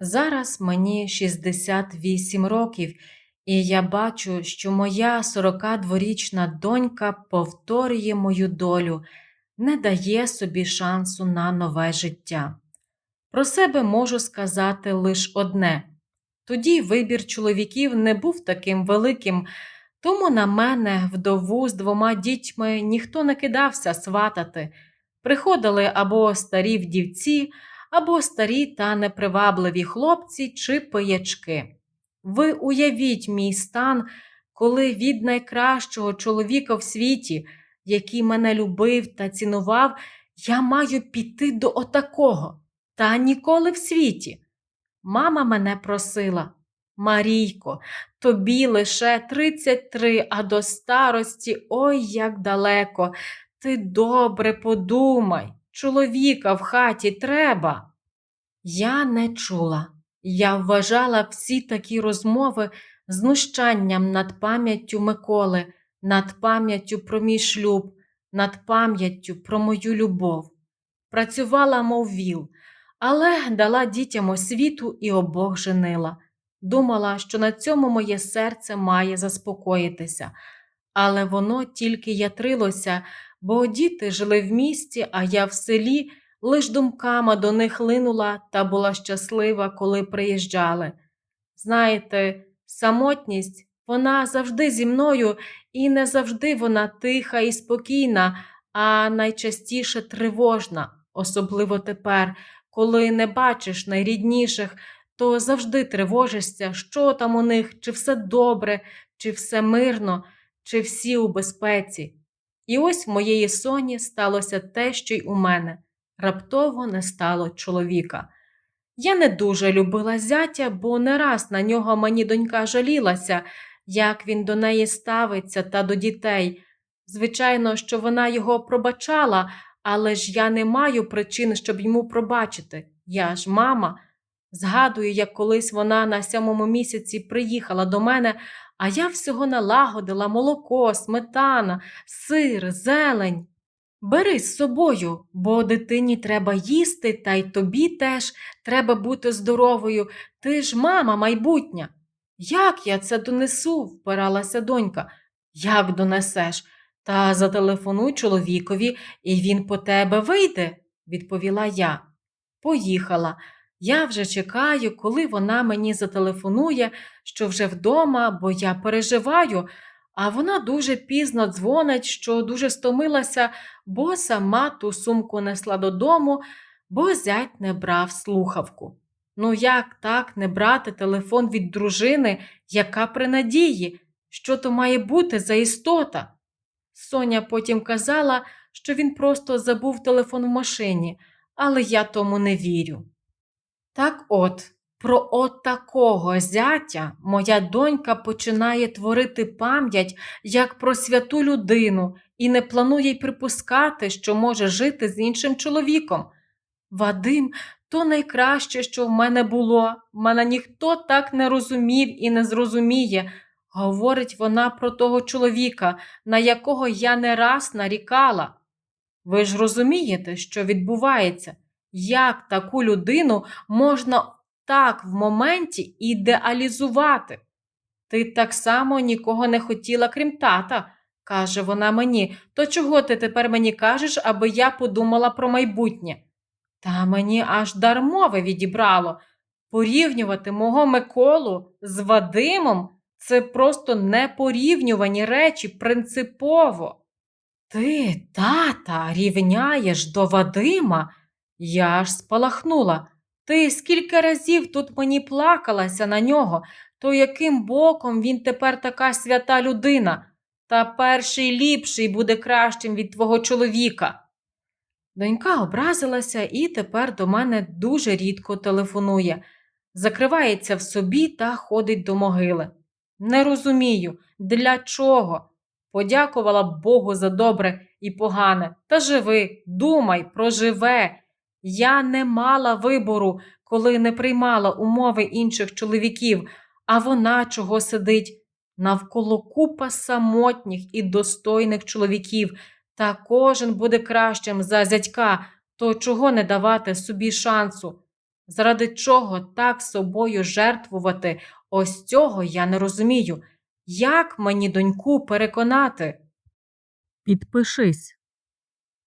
Зараз мені 68 років, і я бачу, що моя 42-річна донька повторює мою долю, не дає собі шансу на нове життя. Про себе можу сказати лише одне: тоді вибір чоловіків не був таким великим, тому на мене, вдову з двома дітьми, ніхто не кидався сватати. Приходили або старі вдівці, або старі та непривабливі хлопці чи пиячки. Ви уявіть мій стан, коли від найкращого чоловіка в світі, який мене любив та цінував, я маю піти до отакого, та ніколи в світі. Мама мене просила. Марійко, тобі лише 33, а до старості ой як далеко. Ти добре подумай, чоловіка в хаті треба. Я не чула. Я вважала всі такі розмови знущанням над пам'яттю Миколи, над пам'яттю про мій шлюб, над пам'яттю про мою любов. Працювала, мов віл, але дала дітям освіту і обох женила. Думала, що на цьому моє серце має заспокоїтися, але воно тільки ятрилося, бо діти жили в місті, а я в селі лиш думками до них линула та була щаслива, коли приїжджали. Знаєте, самотність вона завжди зі мною, і не завжди вона тиха і спокійна, а найчастіше тривожна, особливо тепер, коли не бачиш найрідніших, то завжди тривожишся, що там у них, чи все добре, чи все мирно, чи всі у безпеці. І ось в моєї соні сталося те, що й у мене раптово не стало чоловіка. Я не дуже любила зятя, бо не раз на нього мені донька жалілася, як він до неї ставиться та до дітей. Звичайно, що вона його пробачала, але ж я не маю причин, щоб йому пробачити. Я ж мама. Згадую, як колись вона на сьомому місяці приїхала до мене, а я всього налагодила молоко, сметана, сир, зелень. Бери з собою, бо дитині треба їсти, та й тобі теж треба бути здоровою. Ти ж мама майбутня. Як я це донесу? впиралася донька. Як донесеш? Та зателефонуй чоловікові, і він по тебе вийде, відповіла я. Поїхала. Я вже чекаю, коли вона мені зателефонує, що вже вдома, бо я переживаю, а вона дуже пізно дзвонить, що дуже стомилася, бо сама ту сумку несла додому, бо зять не брав слухавку. Ну, як так не брати телефон від дружини, яка при надії? Що то має бути за істота? Соня потім казала, що він просто забув телефон в машині, але я тому не вірю. Так от, про от зятя моя донька починає творити пам'ять як про святу людину і не планує й припускати, що може жити з іншим чоловіком. Вадим то найкраще, що в мене було. Мене ніхто так не розумів і не зрозуміє, говорить вона про того чоловіка, на якого я не раз нарікала. Ви ж розумієте, що відбувається? Як таку людину можна так в моменті ідеалізувати? Ти так само нікого не хотіла, крім тата, каже вона мені. То чого ти тепер мені кажеш, аби я подумала про майбутнє? Та мені аж дар мови відібрало. Порівнювати мого Миколу з Вадимом це просто непорівнювані речі принципово. Ти, тата, рівняєш до Вадима? Я аж спалахнула. Ти скільки разів тут мені плакалася на нього, то яким боком він тепер така свята людина, та перший ліпший буде кращим від твого чоловіка. Донька образилася і тепер до мене дуже рідко телефонує, закривається в собі та ходить до могили. Не розумію, для чого. Подякувала Богу за добре і погане. Та живи, думай, проживе. Я не мала вибору, коли не приймала умови інших чоловіків, а вона чого сидить. Навколо купа самотніх і достойних чоловіків, та кожен буде кращим за зятька, то чого не давати собі шансу? Заради чого так собою жертвувати? Ось цього я не розумію. Як мені доньку переконати? Підпишись.